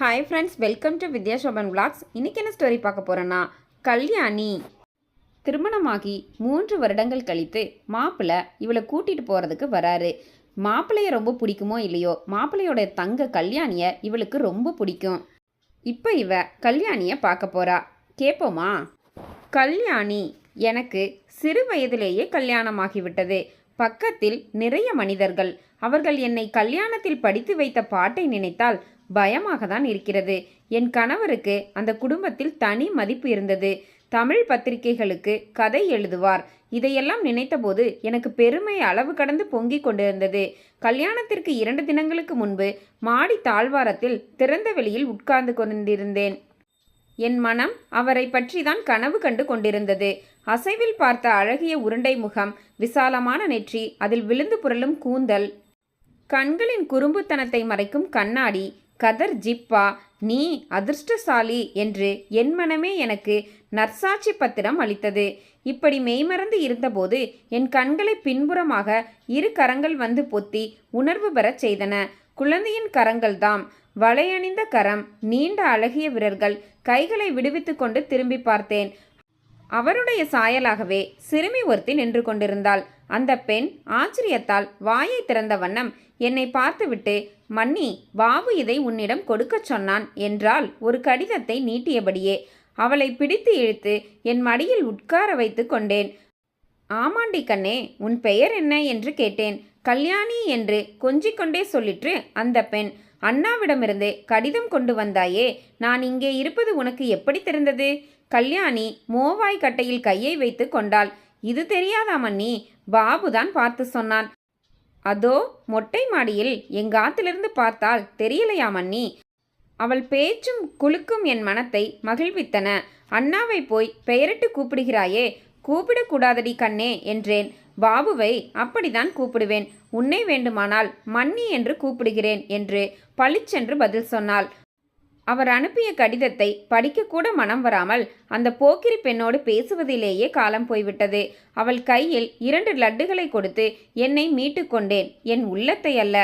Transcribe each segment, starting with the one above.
Hi friends welcome to Vidya Shoban vlogs. இன்றைக்கி என்ன story பார்க்க போகிறேன்னா கல்யாணி. திருமணமாகி மூன்று வருடங்கள் கழித்து மாப்பிள்ளை இவளை கூட்டிகிட்டு போகிறதுக்கு வராரு. மாப்பிள்ளைய ரொம்ப பிடிக்குமோ இல்லையோ மாப்பிள்ளையோட தங்க கல்யாணியை இவளுக்கு ரொம்ப பிடிக்கும். இப்போ இவ கல்யாணியை பார்க்க போகிறா கேட்போமா கல்யாணி எனக்கு சிறு வயதிலேயே கல்யாணமாகிவிட்டது. பக்கத்தில் நிறைய மனிதர்கள். அவர்கள் என்னை கல்யாணத்தில் படித்து வைத்த பாட்டை நினைத்தால் பயமாக தான் இருக்கிறது. என் கணவருக்கு அந்த குடும்பத்தில் தனி மதிப்பு இருந்தது. தமிழ் பத்திரிகைகளுக்கு கதை எழுதுவார். இதையெல்லாம் நினைத்தபோது எனக்கு பெருமை அளவு கடந்து பொங்கிக் கொண்டிருந்தது. கல்யாணத்திற்கு இரண்டு தினங்களுக்கு முன்பு மாடி தாழ்வாரத்தில் திறந்த வெளியில் உட்கார்ந்து கொண்டிருந்தேன். என் மனம் அவரை பற்றிதான் கனவு கண்டு கொண்டிருந்தது. அசைவில் பார்த்த அழகிய உருண்டை முகம் விசாலமான நெற்றி அதில் விழுந்து புரளும் கூந்தல் கண்களின் குறும்புத்தனத்தை மறைக்கும் கண்ணாடி கதர் ஜிப்பா நீ அதிர்ஷ்டசாலி என்று என் மனமே எனக்கு நற்சாட்சி பத்திரம் அளித்தது. இப்படி மெய்மறந்து இருந்தபோது என் கண்களை பின்புறமாக இரு கரங்கள் வந்து பொத்தி உணர்வு பெறச் செய்தன. குழந்தையின் கரங்கள்தாம் வளையணிந்த கரம் நீண்ட அழகிய விரல்கள் கைகளை விடுவித்து கொண்டு திரும்பி பார்த்தேன். அவருடைய சாயலாகவே சிறுமி ஒருத்தி நின்று கொண்டிருந்தாள். அந்த பெண் ஆச்சரியத்தால் வாயை திறந்த வண்ணம் என்னை பார்த்துவிட்டு மன்னி பாபு இதை உன்னிடம் கொடுக்கச் சொன்னான் என்றால் ஒரு கடிதத்தை நீட்டியபடியே. அவளை பிடித்து இழுத்து என் மடியில் உட்கார வைத்து கொண்டேன். ஆமாண்டி கண்ணே உன் பெயர் என்ன? என்று கேட்டேன். கல்யாணி என்று கொஞ்சிக்கொண்டே சொல்லிற்று அந்த பெண். அண்ணாவிடமிருந்து கடிதம் கொண்டு வந்தாயே நான் இங்கே இருப்பது உனக்கு எப்படி தெரிந்தது? கல்யாணி மோவாய் கட்டையில் கையை வைத்து கொண்டாள். இது தெரியாதா மன்னி? பாபுதான் பார்த்து சொன்னான். அதோ மொட்டை மாடியில் எங்காத்திலிருந்து பார்த்தால் தெரியலையா மன்னி? அவள் பேச்சும் குலுக்கும் என் மனத்தை மகிழ்வித்தன. அண்ணாவை போய் பெயரிட்டு கூப்பிடுகிறாயே கூப்பிடக்கூடாதடி கண்ணே என்றேன். பாபுவை அப்படிதான் கூப்பிடுவேன். உன்னை வேண்டுமானால் மன்னி என்று கூப்பிடுகிறேன் என்று பளிச்சென்று பதில் சொன்னாள். அவர் அனுப்பிய கடிதத்தை படிக்கக்கூட மனம் வராமல் அந்த போக்கிரி பெண்ணோடு பேசுவதிலேயே காலம் போய்விட்டது. அவள் கையில் இரண்டு லட்டுகளை கொடுத்து என்னை மீட்டு கொண்டேன். என் உள்ளத்தை அல்ல.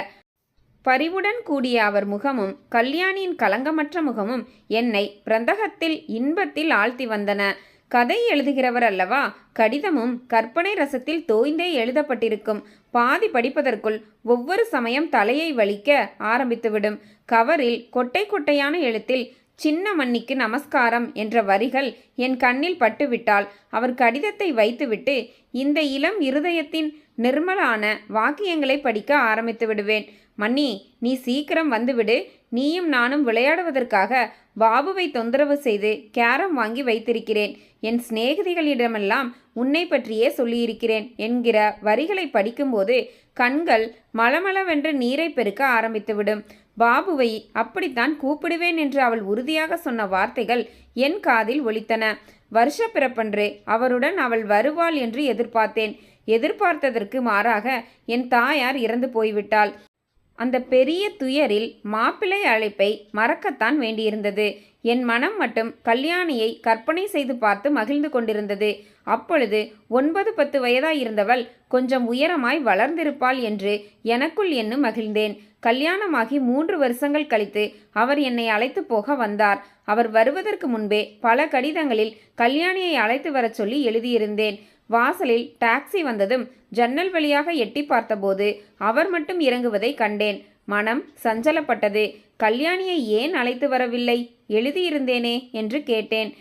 பரிவுடன் கூடிய அவர் முகமும் கல்யாணியின் கலங்கமற்ற முகமும் என்னை பிரந்தகத்தில் இன்பத்தில் ஆழ்த்தி வந்தன. கதை எழுதுகிறவர் அல்லவா? கடிதமும் கற்பனை ரசத்தில் தோய்ந்தே எழுதப்பட்டிருக்கும். பாதி படிப்பதற்குள் ஒவ்வொரு சமயம் தலையை வலிக்க ஆரம்பித்துவிடும். கவரில் கொட்டை கொட்டையான எழுத்தில் சின்ன மன்னிக்கு நமஸ்காரம் என்ற வரிகள் என் கண்ணில் பட்டுவிட்டால் அவர் கடிதத்தை வைத்துவிட்டு இந்த இளம் இருதயத்தின் நிர்மலான வாக்கியங்களை படிக்க ஆரம்பித்து விடுவேன். மன்னி நீ சீக்கிரம் வந்துவிடு. நீயும் நானும் விளையாடுவதற்காக பாபுவை தொந்தரவு செய்து கேரம் வாங்கி வைத்திருக்கிறேன். என் சிநேகிதிகளிடமெல்லாம் உன்னை பற்றியே சொல்லியிருக்கிறேன் என்கிற வரிகளை படிக்கும்போது கண்கள் மலமளவென்று நீரை பெருக்க ஆரம்பித்துவிடும். பாபுவை அப்படித்தான் கூப்பிடுவேன் என்று அவள் உறுதியாக சொன்ன வார்த்தைகள் என் காதில் ஒலித்தன. வருஷ பிறப்பன்று அவருடன் அவள் வருவாள் என்று எதிர்பார்த்தேன். எதிர்பார்த்ததற்கு மாறாக என் தாயார் இறந்து போய்விட்டாள். அந்த பெரிய துயரில் மாப்பிள்ளை அழைப்பை மறக்கத்தான் வேண்டியிருந்தது. என் மனம் மட்டும் கல்யாணியை கற்பனை செய்து பார்த்து மகிழ்ந்து கொண்டிருந்தது. அப்பொழுது ஒன்பது பத்து வயதாயிருந்தவள் கொஞ்சம் உயரமாய் வளர்ந்திருப்பாள் என்று எனக்குள் எண்ணு மகிழ்ந்தேன். கல்யாணமாகி மூன்று வருஷங்கள் கழித்து அவர் என்னை அழைத்து போக வந்தார். அவர் வருவதற்கு முன்பே பல கடிதங்களில் கல்யாணியை அழைத்து வரச் சொல்லி எழுதியிருந்தேன். வாசலில் டாக்ஸி வந்ததும் ஜன்னல் வழியாக எட்டி பார்த்தபோது அவர் மட்டும் இறங்குவதை கண்டேன். மனம் சஞ்சலப்பட்டது. கல்யாணியை ஏன் அழைத்து வரவில்லை? எழுதியிருந்தேனே என்று கேட்டேன்.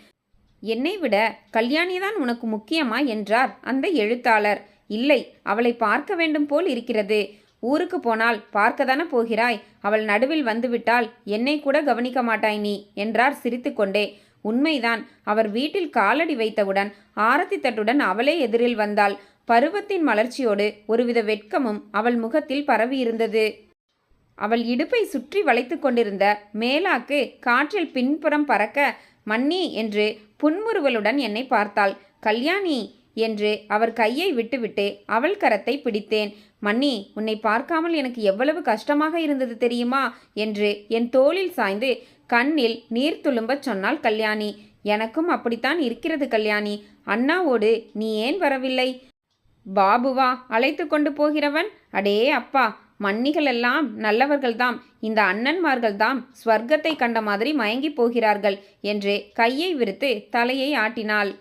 என்னை விட கல்யாணிதான் உனக்கு முக்கியமா? என்றார் அந்த எழுத்தாளர். இல்லை அவளை பார்க்க வேண்டும் போல் இருக்கிறது. ஊருக்கு போனால் பார்க்கதானே போகிறாய்? அவள் நடுவில் வந்துவிட்டால் என்னை கூட கவனிக்க மாட்டாய் நீ என்றார் சிரித்துக்கொண்டே. உண்மைதான் அவர் வீட்டில் காலடி வைத்தவுடன் ஆரத்தி தட்டுடன் அவளே எதிரில் வந்தாள். பருவத்தின் மலர்ச்சியோடு ஒருவித வெட்கமும் அவள் முகத்தில் பரவியிருந்தது. அவள் இடுப்பை சுற்றி வளைத்து கொண்டிருந்த மேலாக்கு காற்றில் பின்புறம் பறக்க மன்னி என்று புன்முறுவலுடன் என்னை பார்த்தாள். கல்யாணி என்று அவர் கையை விட்டுவிட்டு அவள் கரத்தை பிடித்தேன். மன்னி உன்னை பார்க்காமல் எனக்கு எவ்வளவு கஷ்டமாக இருந்தது தெரியுமா? என்று என் தோளில் சாய்ந்து கண்ணில் நீர் துளும்பச் சொன்னாள் கல்யாணி. எனக்கும் அப்படித்தான் இருக்கிறது கல்யாணி. அண்ணாவோடு நீ ஏன் வரவில்லை? பாபுவா அழைத்து கொண்டு போகிறவன்? அடே அப்பா மன்னிகள் எல்லாம் நல்லவர்கள்தாம். இந்த அண்ணன்மார்கள்தாம் ஸ்வர்க்கத்தை கண்ட மாதிரி மயங்கி போகிறார்கள் என்று கையை விரித்து தலையை ஆட்டினாள்.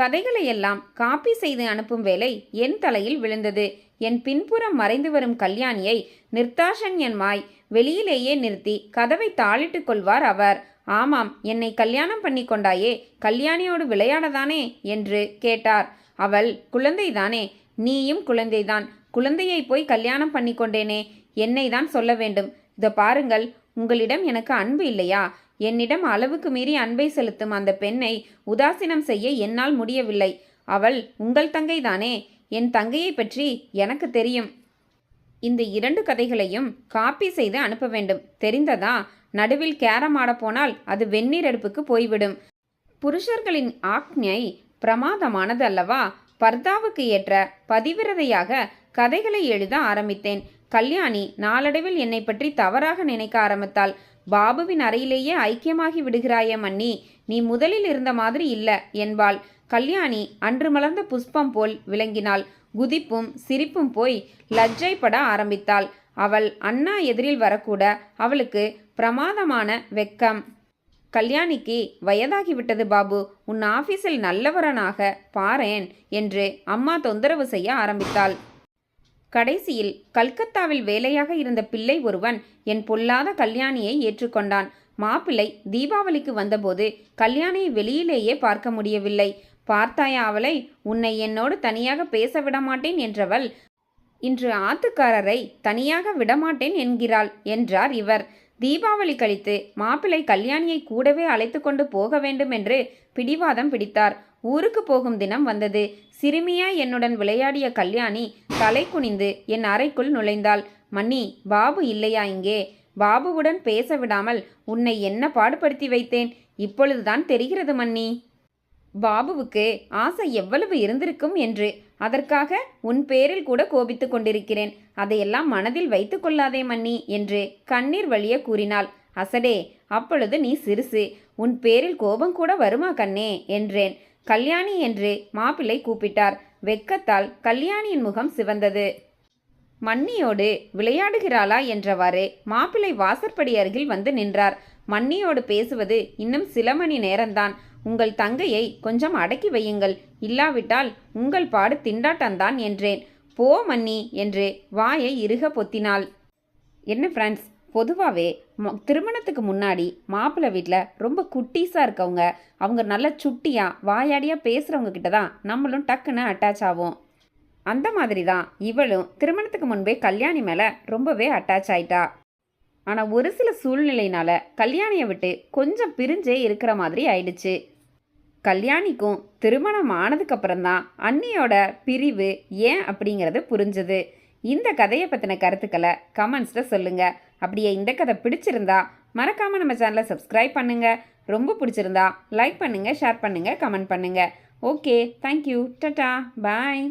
கதைகளை எல்லாம் காப்பி செய்து அனுப்பும் வேலை என் தலையில் விழுந்தது. என் பின்புறம் மறைந்து வரும் கல்யாணியை நிர்தாஷன் என் மாய் வெளியிலேயே நிறுத்தி கதவை தாளிட்டு கொள்வார் அவர். ஆமாம் என்னை கல்யாணம் பண்ணி கொண்டாயே கல்யாணியோடு விளையாடதானே? என்று கேட்டார். அவள் குழந்தைதானே? நீயும் குழந்தைதான். குழந்தையை போய் கல்யாணம் பண்ணி கொண்டேனே? என்னை தான் சொல்ல வேண்டும்? இதோ பாருங்கள் உங்களிடம் எனக்கு அன்பு இல்லையா? என்னிடம் அளவுக்கு மீறி அன்பை செலுத்தும் அந்த பெண்ணை உதாசீனம் செய்ய என்னால் முடியவில்லை. அவள் உங்கள் தங்கைதானே என் தங்கையை பற்றி எனக்கு தெரியும். இந்த இரண்டு கதைகளையும் காப்பி செய்து அனுப்ப வேண்டும். தெரிந்ததா? நடுவில் கேரம் ஆடப்போனால் அது வெந்நீர் அடுப்புக்கு போய்விடும். புருஷர்களின் ஆக்ஞை பிரமாதமானது அல்லவா? பர்தாவுக்கு ஏற்ற பதிவிரதையாக கதைகளை எழுத ஆரம்பித்தேன். கல்யாணி நாளடைவில் என்னை பற்றி தவறாக நினைக்க ஆரம்பித்தாள். பாபுவின் அறையிலேயே ஐக்கியமாகி விடுகிறாயே மன்னி. நீ முதலில் இருந்த மாதிரி இல்ல என்பாள். கல்யாணி அன்று மலர்ந்த புஷ்பம் போல் விளங்கினாள். குதிப்பும் சிரிப்பும் போய் லஜ்ஜைப்பட ஆரம்பித்தாள். அவள் அண்ணா எதிரில் வரக்கூட அவளுக்கு பிரமாதமான வெக்கம். கல்யாணிக்கு வயதாகிவிட்டது பாபு. உன் ஆபீஸில் நல்லவரனாக பாரேன் என்று அம்மா தொந்தரவு செய்ய ஆரம்பித்தாள். கடைசியில் கல்கத்தாவில் வேலையாக இருந்த பிள்ளை ஒருவன் என் பொல்லாத கல்யாணியை ஏற்றுக்கொண்டான். மாப்பிள்ளை தீபாவளிக்கு வந்தபோது கல்யாணியை வெளியிலேயே பார்க்க முடியவில்லை. பார்த்தாயா அவளை? உன்னை என்னோடு தனியாக பேச விடமாட்டேன் என்றவள் இன்று ஆத்துக்காரரை தனியாக விடமாட்டேன் என்கிறாள் என்றார் இவர். தீபாவளி கழித்து மாப்பிள்ளை கல்யாணியை கூடவே அழைத்து கொண்டு போக வேண்டும் என்று பிடிவாதம் பிடித்தார். ஊருக்கு போகும் தினம் வந்தது. சிறுமியா என்னுடன் விளையாடிய கல்யாணி தலை குனிந்து என் அறைக்குள் நுழைந்தாள். மன்னி பாபு இல்லையா இங்கே? பாபுவுடன் பேச விடாமல் உன்னை என்ன பாடுபடுத்தி வைத்தேன்? இப்பொழுதுதான் தெரிகிறது மன்னி. பாபுவுக்கு ஆசை எவ்வளவு இருந்திருக்கும் என்று அதற்காக உன் பேரில் கூட கோபித்து கொண்டிருக்கிறேன். அதையெல்லாம் மனதில் வைத்து கொள்ளாதே மன்னி என்று கண்ணீர் வழிய கூறினாள். அசடே அப்பொழுது நீ சிறுசு உன் பேரில் கோபம் கூட வருமா கண்ணே என்றேன். கல்யாணி என்று மாப்பிள்ளை கூப்பிட்டார். வெக்கத்தால் கல்யாணியின் முகம் சிவந்தது. மன்னியோடு விளையாடுகிறாளா என்றவாறு மாப்பிள்ளை வாசற்படி அருகில் வந்து நின்றார். மன்னியோடு பேசுவது இன்னும் சில மணி நேரம்தான். உங்கள் தங்கையை கொஞ்சம் அடக்கி வையுங்கள். இல்லாவிட்டால் உங்கள் பாடு திண்டாட்டம்தான் என்றேன். போ மன்னி என்று வாயை இறுக பொத்தினாள். என்ன ஃப்ரெண்ட்ஸ்? பொதுவாகவே திருமணத்துக்கு முன்னாடி மாப்பிள்ளை வீட்டில் ரொம்ப குட்டீஸாக இருக்கவங்க அவங்க நல்லா சுட்டியாக வாயாடியாக பேசுகிறவங்க கிட்ட தான் நம்மளும் டக்குன்னு அட்டாச் ஆகும் அந்த மாதிரி தான் இவளும் திருமணத்துக்கு முன்பே கல்யாணி மேலே ரொம்பவே அட்டாச் ஆயிட்டா. ஆனால் ஒரு சில சூழ்நிலையினால கல்யாணியை விட்டு கொஞ்சம் பிரிஞ்சே இருக்கிற மாதிரி ஆயிடுச்சு. கல்யாணிக்கும் திருமணம் ஆனதுக்கப்புறம் தான் அண்ணியோட பிரிவு ஏன் அப்படிங்கிறது புரிஞ்சுது. இந்த கதையை பற்றின கருத்துக்களை கமெண்ட்ஸில் சொல்லுங்கள் அப்படியே இந்த கதை பிடிச்சிருந்தா மறக்காமல் நம்ம சேனலை சப்ஸ்கிரைப் பண்ணுங்கள் ரொம்ப பிடிச்சிருந்தா லைக் பண்ணுங்கள் ஷேர் பண்ணுங்கள் கமெண்ட் பண்ணுங்கள் ஓகே தேங்க்யூ டட்டா பாய்